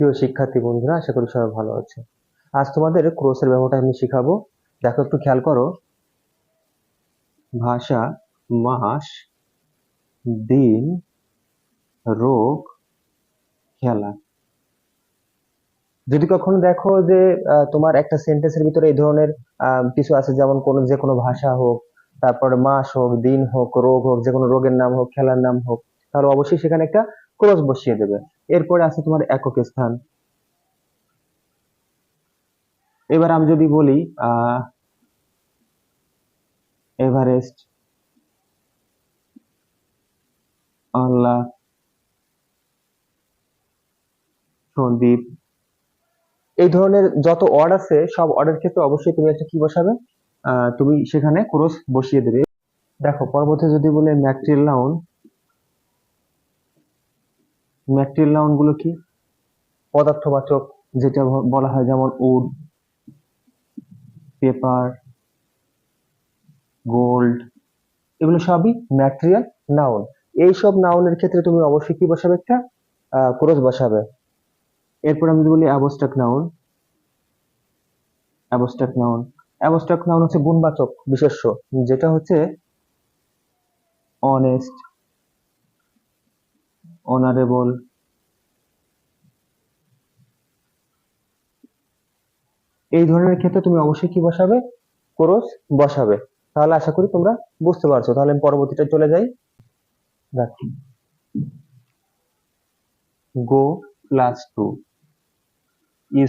প্রিয় শিক্ষার্থী বন্ধুরা, আশা করি সবাই ভালো আছে। আজ তোমাদের ক্রোসের ব্যবহারটা আমি শিখাবো। দেখো, একটু খেয়াল করো। ভাষা, মাস, দিন, রোগ, খেলা। যদি কখনো দেখো যে তোমার একটা সেন্টেন্সের ভিতরে এই ধরনের কিছু আছে, যেমন কোন, যে কোনো ভাষা হোক, তারপরে মাস হোক, দিন হোক, রোগ হোক, যে কোনো রোগের নাম হোক, খেলার নাম হোক, তাহলে অবশ্যই সেখানে একটা ক্রস বসিয়ে দেবে। এরপরে আছে তোমার একক স্থান। এবার আমি যদি বলি এভারেস্ট আল্লাহ সন্দীপ, এই ধরনের যত ওয়ার্ড আছে, সব ওয়ার্ডের ক্ষেত্রে অবশ্যই তুমি একটা কি বসাবে? তুমি সেখানে ক্রস বসিয়ে দেবে। দেখো, পরবর্তী যদি বলে ম্যাট্রিয়াল নাউন ম্যাট্রিয়াল নাউনগুলো কি? পদার্থবাচক, যেটা বলা হয় যেমন উড পেপার গোল্ড এগুলো সবই ম্যাটেরিয়াল নাউন এই সব নাউনের ক্ষেত্রে তুমি অবশ্যই কি বসাবে একটা? ক্রস বসাবে। এরপর আমি যদি বলি abstract noun abstract noun abstract noun হচ্ছে গুণবাচক, বিশেষ্য, যেটা হচ্ছে অনেস্ট অনারেবল। এই ধরনের ক্ষেত্রে তুমি অবশ্যই কি বসাবে? ক্রস বসাবে। তাহলে আশা করি তোমরা বুঝতে পারছ। তাহলে আমি পরবর্তীটা চলে যাই। রাখি। Go class to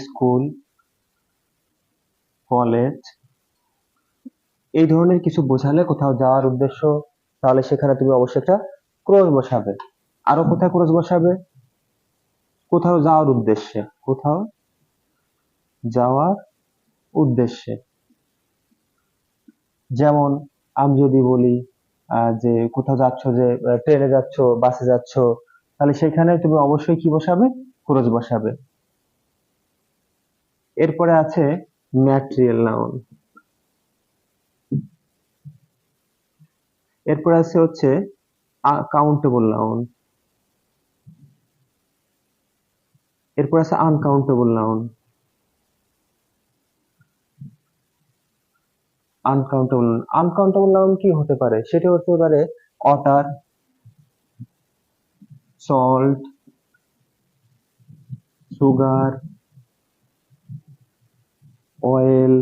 school college এই ধরনের কিছু বোঝালে কোথাও যাওয়ার উদ্দেশ্য, তাহলে সেখানে তুমি অবশ্যই একটা ক্রস বসাবে। আরও কোথায় ক্রস বসাবে? কোথাও যাওয়ার উদ্দেশ্যে। কোথাও যাওয়ার উদ্দেশ্যে। যেমন আমি যদি বলি যে কোথাও যাচ্ছ, যে ট্রেনে যাচ্ছ, বাসে যাচ্ছ, তাহলে সেখানে তুমি অবশ্যই কি বসাবে? ক্রস বসাবে। এরপরে আছে ম্যাটেরিয়াল নাউন। এরপরে আছে হচ্ছে কাউন্টেবল নাউন। এরপর আছে uncountable noun uncountable uncountable noun কি হতে পারে? সেটা হতে পারে অটার সল্ট সুগার অয়েল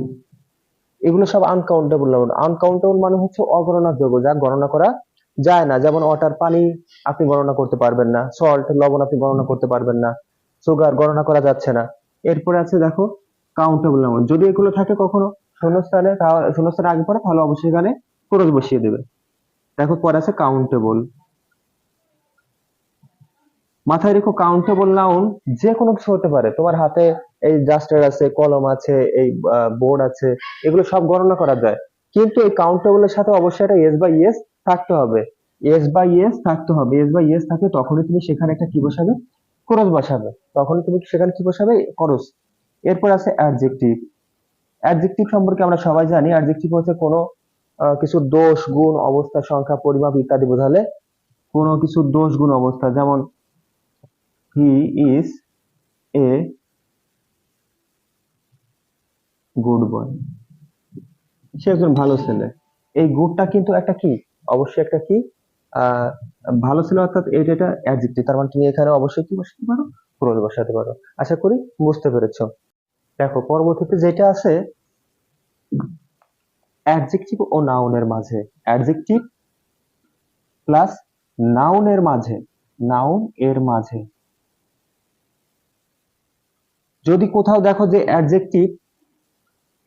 এগুলো সব আনকাউন্টেবল নাউন আনকাউন্টেবল মানে হচ্ছে অগণনাযোগ্য যা গণনা করা যায় না। যেমন ওয়াটার পানি আপনি গণনা করতে পারবেন না সল্ট লবণ আপনি গণনা করতে পারবেন না। সুগার গণনা করা যাচ্ছে না। এরপরে আছে দেখো কাউন্টেবল নাউন যদি এগুলো থাকে কখনো শূন্যস্থানে শূন্যস্থানে আগে পড়ে, তাহলে অবশ্যই এখানে ক্রস বসিয়ে দেবে। দেখো, পরে আছে কাউন্টেবল মাথায় রেখো কাউন্টেবল নাউন যে কোনো কিছু হতে পারে। তোমার হাতে এই ডাস্টার আছে, কলম আছে, এই বোর্ড আছে, এগুলো সব গণনা করা যায়। কিন্তু এই কাউন্টেবলের সাথে অবশ্যই একটা এস বাই এস থাকতে হবে। এস বাই এস থাকতে হবে। এস বাই এস থাকলে তখনই তুমি সেখানে একটা কি বসাবে? ক্রস বসাবে। তখনই তুমি সেখানে কি বসাবে? ক্রস এরপর আছে অ্যাডজেক্টিভ অ্যাডজেক্টিভ সম্পর্কে আমরা সবাই জানি। অ্যাডজেক্টিভ হচ্ছে কোনো কিছু দোষ, গুণ, অবস্থা, সংখ্যা, পরিমাপ ইত্যাদি বোঝালে কোনো কিছু দোষ, গুণ, অবস্থা। যেমন he is a good boy সে একজন ভালো ছেলে। এই গুডটা কিন্তু একটা কি? অবশ্যই একটা কি? ভালো ছিল অর্থাৎ এটা একটা অ্যাডজেক্টিভ তার মানে তুমি এখানে অবশ্যই কি বসাতে পারো? ক্রস বসাতে পারো। আশা করি বুঝতে পেরেছ। দেখো, পরবর্তীতে যেটা আছে অ্যাডজেক্টিভ ও নাউনের মাঝে। অ্যাডজেক্টিভ প্লাস নাউনের মাঝে। নাউন এর মাঝে। যদি কোথাও দেখো যে অ্যাডজেক্টিভ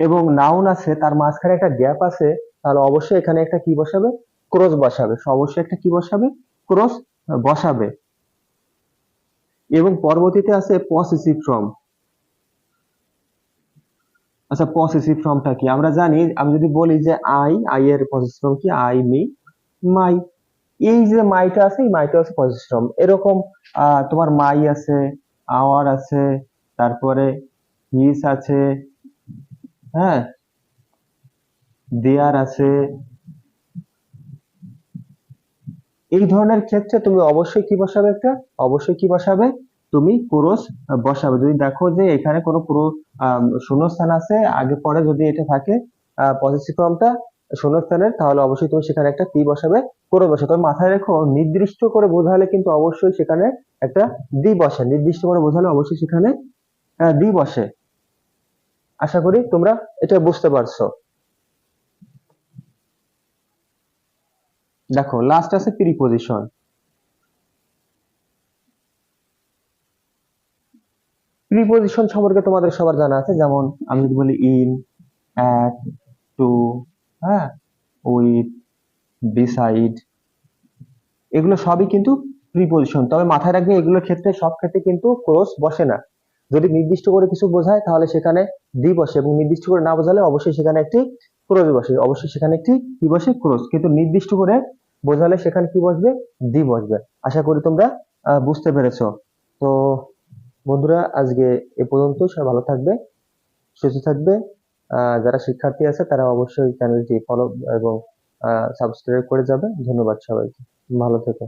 এবং নাউন আছে, তার মাঝখানে একটা গ্যাপ আছে, তাহলে অবশ্যই এখানে একটা কি বসাবে? ক্রস বসাবে। অবশ্যই একটা কি বসাবে? ক্রস বসাবে। এবং পরবর্তীতে আছে পসেসিভ ফর্ম আচ্ছা পসেসিভ ফর্মটা কি? আমরা জানি, আমি যদি বলি যে আই আই এর পসেসিভ ফর্ম কি? আই মি মাই এই যে মাইটা আছে, এই মাইটা আছে পসেসিভ ফর্ম এরকম তোমার মাই আছে আওয়ার আছে, তারপরে হিস আছে হ্যাঁ? দেয়ার আছে এই ধরনের ক্ষেত্রে তুমি অবশ্যই কি বসাবে একটা? অবশ্যই কি বসাবে? তুমি ক্রস বসাবে। যদি দেখো যে এখানে কোনো পুরো শূন্যস্থান আছে, আগে পরে যদি এটা থাকে পজিটিভ ফর্মটা শূন্যস্থানের, তাহলে অবশ্যই তুমি সেখানে একটা কি বসাবে ক্রস বসাবে। তবে মাথায় রেখো, নির্দিষ্ট করে বোঝালে কিন্তু অবশ্যই সেখানে একটা দি বসে। নির্দিষ্ট করে বোঝালে অবশ্যই সেখানে দি বসে। আশা করি তোমরা এটা বুঝতে পারছ। দেখো লাস্ট আছে প্রিপোজিশন প্রিপোজিশন সম্পর্কে তোমাদের সবার জানা আছে, যেমন আমি যদি বলি ইন অ্যাট টু হ্যাঁ উইথ বিসাইড এগুলো সবই কিন্তু প্রিপোজিশন তবে মাথায় রাখবে, এগুলোর ক্ষেত্রে সব ক্ষেত্রে কিন্তু ক্রস বসে না। যদি নির্দিষ্ট করে কিছু বোঝায়, তাহলে সেখানে দি বসে এবং নির্দিষ্ট করে না বোঝালে অবশ্যই সেখানে একটি ক্রস বসে। অবশ্যই সেখানে একটি কি বসে? ক্রস কিন্তু নির্দিষ্ট করে বোঝালে সেখানে কি বসবে? দি বসবে। আশা করি তোমরা বুঝতে পেরেছ। তো, বন্ধুরা, আজকে এ পর্যন্ত সবাই ভালো থাকবে, সুস্থ থাকবে। যারা শিক্ষার্থী আছে, তারা অবশ্যই চ্যানেলটি ফলো এবং সাবস্ক্রাইব করে যাবে। ধন্যবাদ সবাইকে। ভালো থেকো।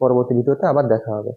পরবর্তী ভিডিওতে আবার দেখা হবে।